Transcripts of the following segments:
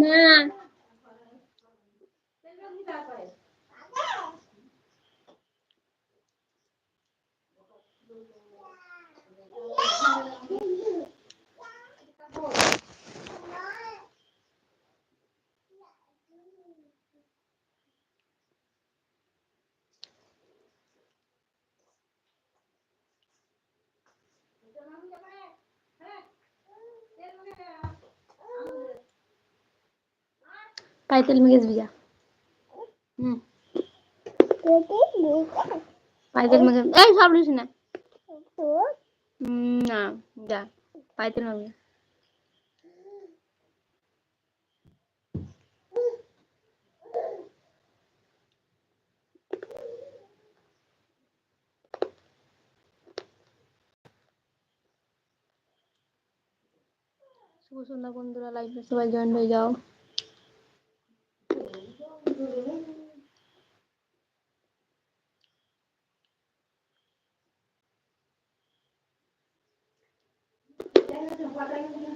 না। পায়ে তেল মেখে দিবি যা হুম পায়ে তেল মেখে এই সব নিস না না যা পায়ে তেল মেখে শুভ সন্ধ্যা বন্ধুরা লাইভে সবাই জয়েন হয়ে যাও Thank you.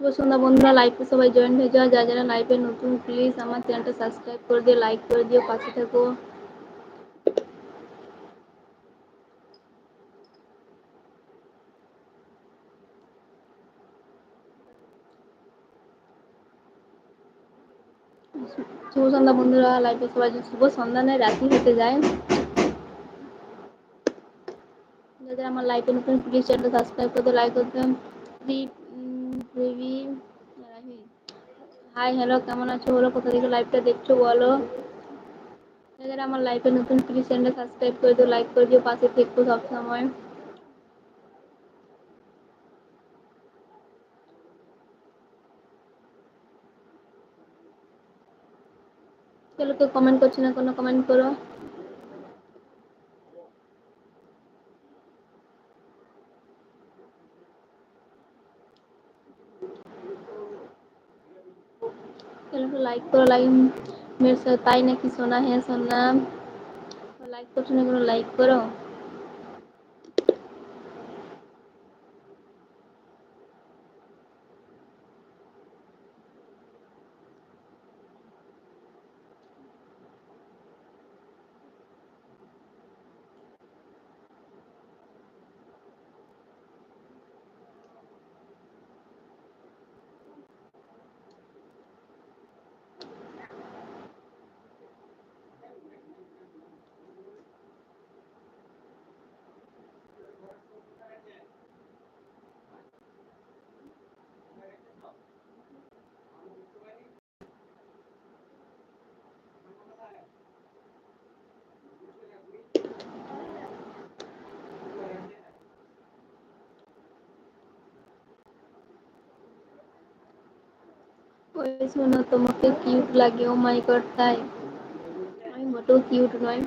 শুভ সন্ধ্যা বন্ধুরা লাইভে সবাই জয়েন হয়ে যাও। যারা যারা লাইভে নতুন প্লিজ আমার চ্যানেলটা সাবস্ক্রাইব করে দিও লাইক করে দিও, পাশে থেকো। শুভ সন্ধ্যা বন্ধুরা লাইভে সবাই শুভ সন্ধ্যা নয় হতে যায়। যাদের আমার লাইভে নতুন প্লিজ চ্যানেলটা সাবস্ক্রাইব করতে লাইক করতে হাই হ্যালো কেমন আছো? বলো, কোথা থেকে লাইভটা দেখছ, বলো। আমার নতুন চ্যানেলটা সাবস্ক্রাইব করে দিও লাইক করে দিও, পাশে সবসময়। চলো কেউ কমেন্ট করছে না, কোনো কমেন্ট করো। লাইক করো লাইক মেরে তাই নাকি সোনা হ্যাঁ সোনা? লাইক করছ না কোনো লাইক করো? ওই শোনো তোমাকে কিউট লাগে ও মাই গড তাই? আমি মোটেও কিউট নয়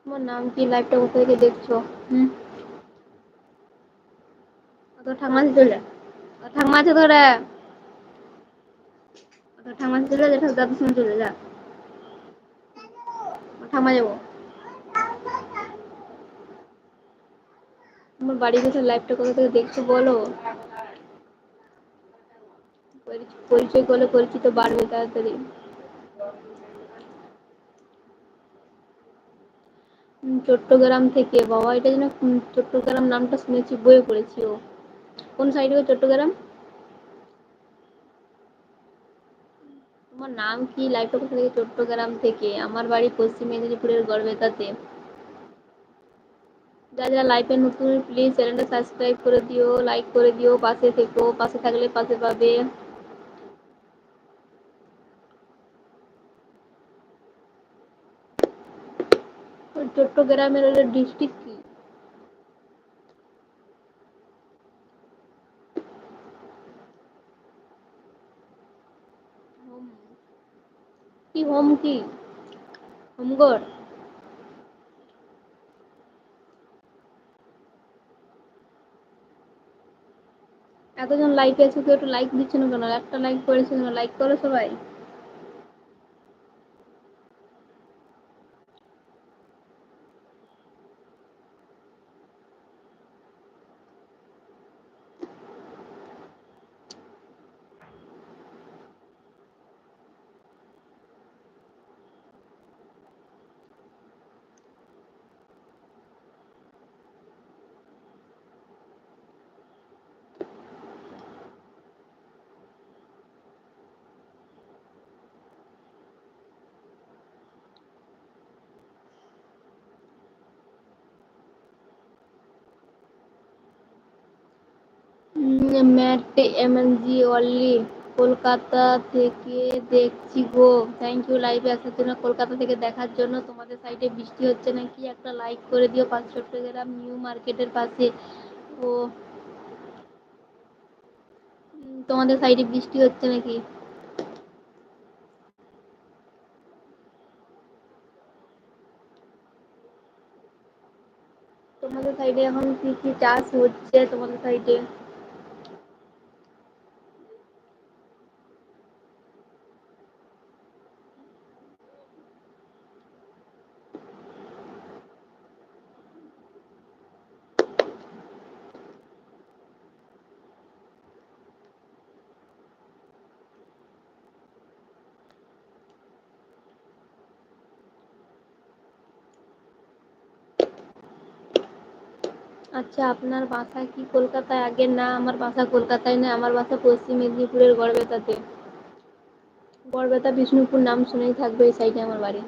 তোমার নাম কি? লাইভটা কোথা থেকে দেখছ? হুম? তো আছে চলে যা আছে ধরে? আছে চলে যা সঙ্গে চলে যা ও ঠাম্মা যাব তোমার বাড়ি কোথায় লাইভটা কোথা থেকে দেখছ বলো? পরিচয় করলে পরিচিত বাড়বে তাড়াতাড়ি। চট্টগ্রাম থেকে। বাবা, এটা যেন চট্টগ্রাম নামটা শুনেছি, বইয়ে পড়েছি ও। কোন সাইডে গো চট্টগ্রাম? তোমার নাম কি? লাইভটা কোথা থেকে? চট্টগ্রাম থেকে। আমার বাড়ি পশ্চিম মেদিনীপুরের গড়বেতাতে। যারা যারা লাইভে নতুন প্লিজ চ্যানেলটা সাবস্ক্রাইব করে দিও লাইক করে দিও, পাশে থেকো, পাশে থাকলে পাশে পাবে। চট্টগ্রামের ডিস্ট্রিক্ট কি? হোম কি হোম কি? হোমগড়। এতজন লাইক আছে কেউ একটু লাইক দিচ্ছে না কেন? একটা লাইক করেছে লাইক করো সবাই। ম্যাট এমএনজি অনলি কলকাতা থেকে দেখছি গো। থ্যাংক ইউ লাইভে আসার জন্য। কলকাতা থেকে দেখার জন্য। তোমাদের সাইডে বৃষ্টি হচ্ছে নাকি? একটা লাইক করে দিও। পাঁচ চট্টগ্রাম নিউ মার্কেটের পাশে। ও। তোমাদের সাইডে বৃষ্টি হচ্ছে নাকি? তোমাদের সাইডে এখন কি কি চাষ হচ্ছে তোমাদের সাইডে আচ্ছা আপনার বাসা কি কলকাতায়? আগে না, আমার বাসা কলকাতায় না আমার বাসা পশ্চিম মেদিনীপুরের গড়বেতাতে। গড়বেতা, বিষ্ণুপুর নাম শুনেই থাকবে এই সাইডে আমার বাড়ি।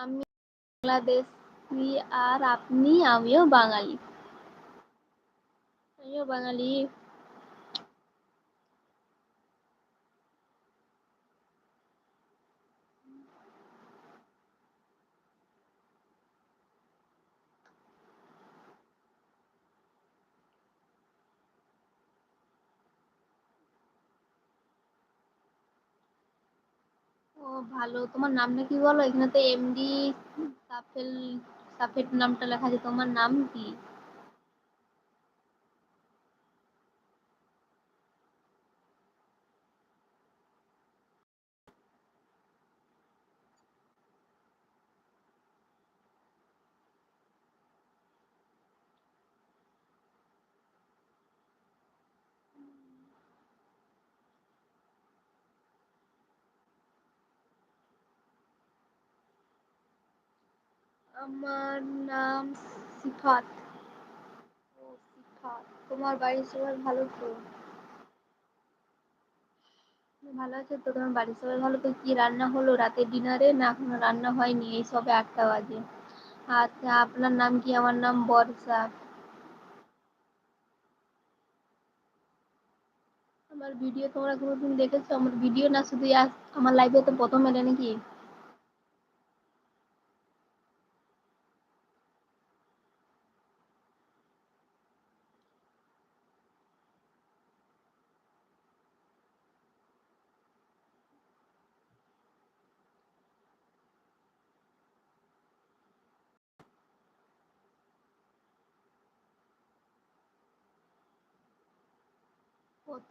আমি বাংলাদেশি আর আপনি আমিও বাঙালি। আমিও বাঙালি ও ভালো। তোমার নামটা কি বলো? এখানে তো এমডি সাফেল, সাফেট নামটা লেখা আছে। তোমার নাম কি? আমার নাম সিফাত। ও সিফাত। তোমার বাড়ির সবাই ভালো তো? ভালো আছে তো? তোমার বাড়ির সবাই ভালো তো? কি রান্না হলো রাতের ডিনারে? না এখনও রান্না হয়নি, এই সবে আটটা বাজে। আচ্ছা আপনার নাম কি? আমার নাম বর্ষা। আমার ভিডিও তোমরা কোনোদিন দেখেছ? আমার ভিডিও না শুধু আমার লাইভে তো প্রথম এলে নাকি?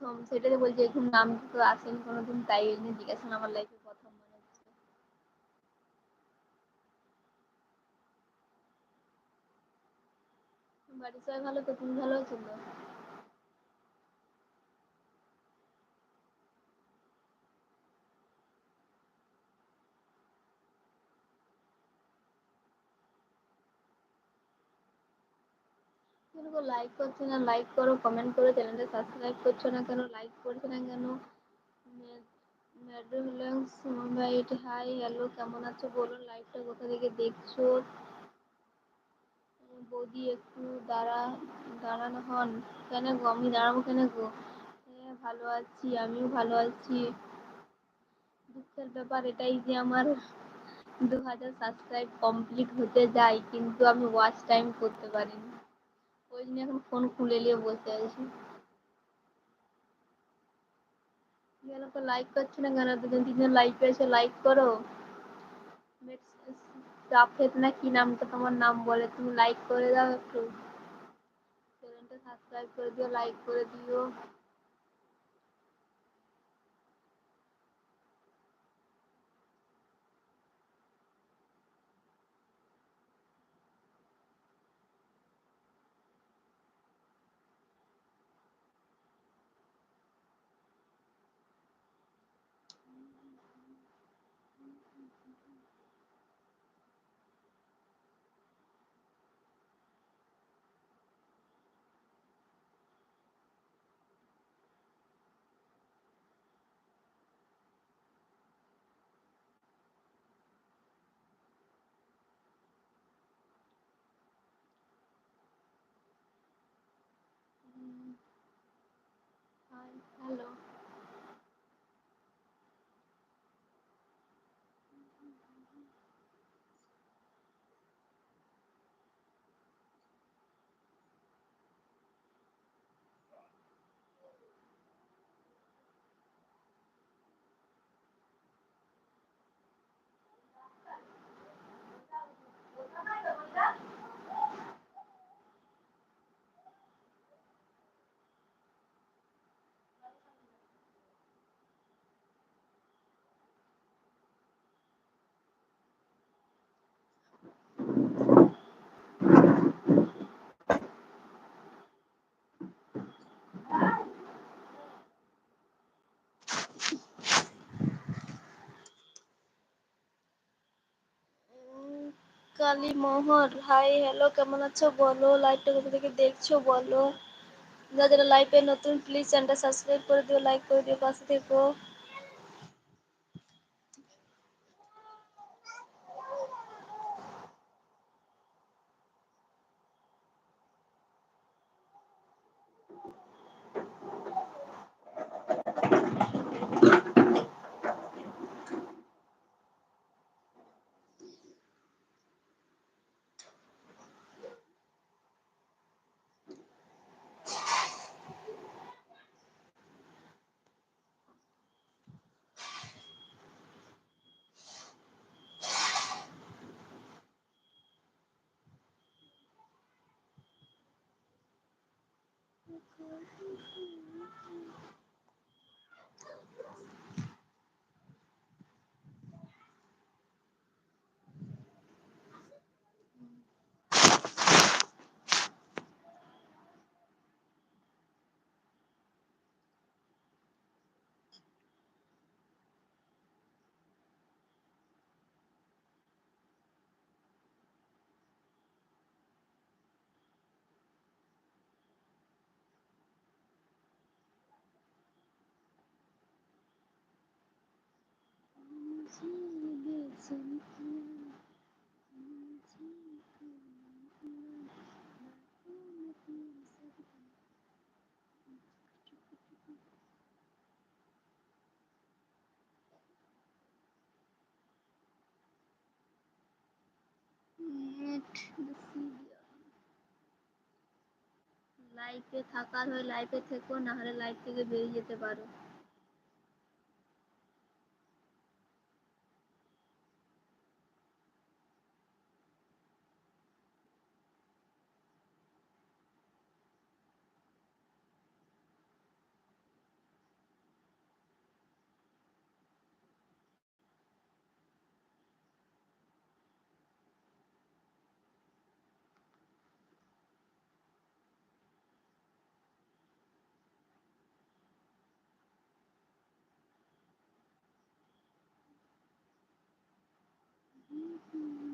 প্রথম সেটাই তো বলছি, এরকম নাম তো আসেনি কোনোদিন? তাই এই জন্য জিজ্ঞাসা আমার লাইফে প্রথম মনে হচ্ছে? বাড়ির সবাই ভালো তো? তুমি ভালো আছো তো? লাইক করছ না লাইক করো কমেন্ট করো চ্যানেলটা সাবস্ক্রাইব করছ না কেন লাইক করছ না কেন? ম্যাডুলেন্স মোবাইট হাই হ্যালো কেমন আছো? বলো লাইভটা কোথা থেকে দেখছ? বৌদি একটু দাঁড়া, দাঁড়ানো হন। কেন গো, আমি দাঁড়াবো কেন গো? হ্যাঁ ভালো আছি, আমিও ভালো আছি। দুঃখের ব্যাপার এটাই যে আমার দু হাজার সাবস্ক্রাইব কমপ্লিট হতে যায়, কিন্তু আমি ওয়াচ টাইম করতে পারিনি। ওই জন্য এখন ফোন খুলে নিয়ে বসে আছি। গেল তো লাইক করছে না কেন? দুজন তিনজন লাইক এসে লাইক করো। জাফেদ না, কি নামটা তোমার নাম বলে? তুমি লাইক করে দাও একটু। চ্যানেলটা সাবস্ক্রাইব করে দিও লাইক করে দিও। Hi hello Kali Mohor hi hello কেমন আছো? বলো লাইভটা কোথা থেকে দেখছ? বলো। যারা যারা লাইভে নতুন প্লিজ চ্যানেলটা সাবস্ক্রাইব করে দিও লাইক করে দিও, পাশে থেকো। 可是，第一。লাইফে থাকার হয়ে লাইফে থেকো না হলে লাইফ থেকে বেরিয়ে যেতে পারো। Mm-hmm.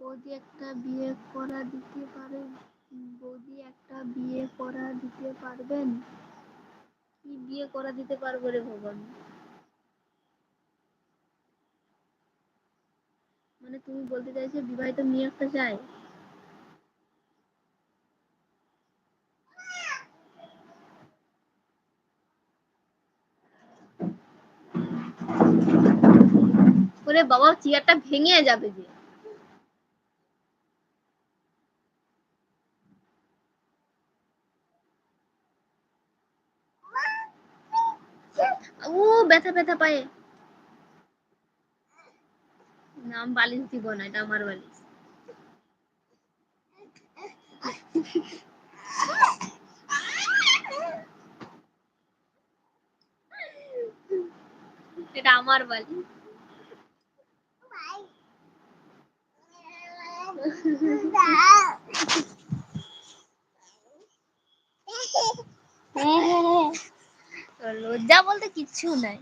বৌদি একটা বিয়ে করা দিতে পারেন বৌদি একটা বিয়ে করা দিতে পারবেন? কি বিয়ে করা দিতে পারব রে ভগবান? মানে তুমি বলতে চাইছো বিবাহিত মেয়ে একটা চাই? ওরে বাবা, চেয়ারটা ভেঙে যাবে যে ও ব্যথা ব্যথা পায়ে? নাম বালিশ দিব না এটা আমার বালিশ। এটা আমার বালিশ। লজ্জা বলতে কিচ্ছু নাই।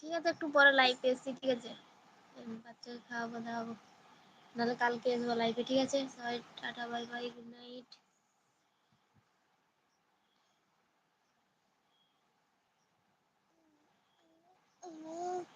ঠিক আছে, একটু পরে লাইভে এসছি, ঠিক আছে? বাচ্চাকে খাওয়াবো, দাওয়াবো। নাহলে কালকে এসবো লাইফে ঠিক আছে? সবাই tata bye bye good night Oh.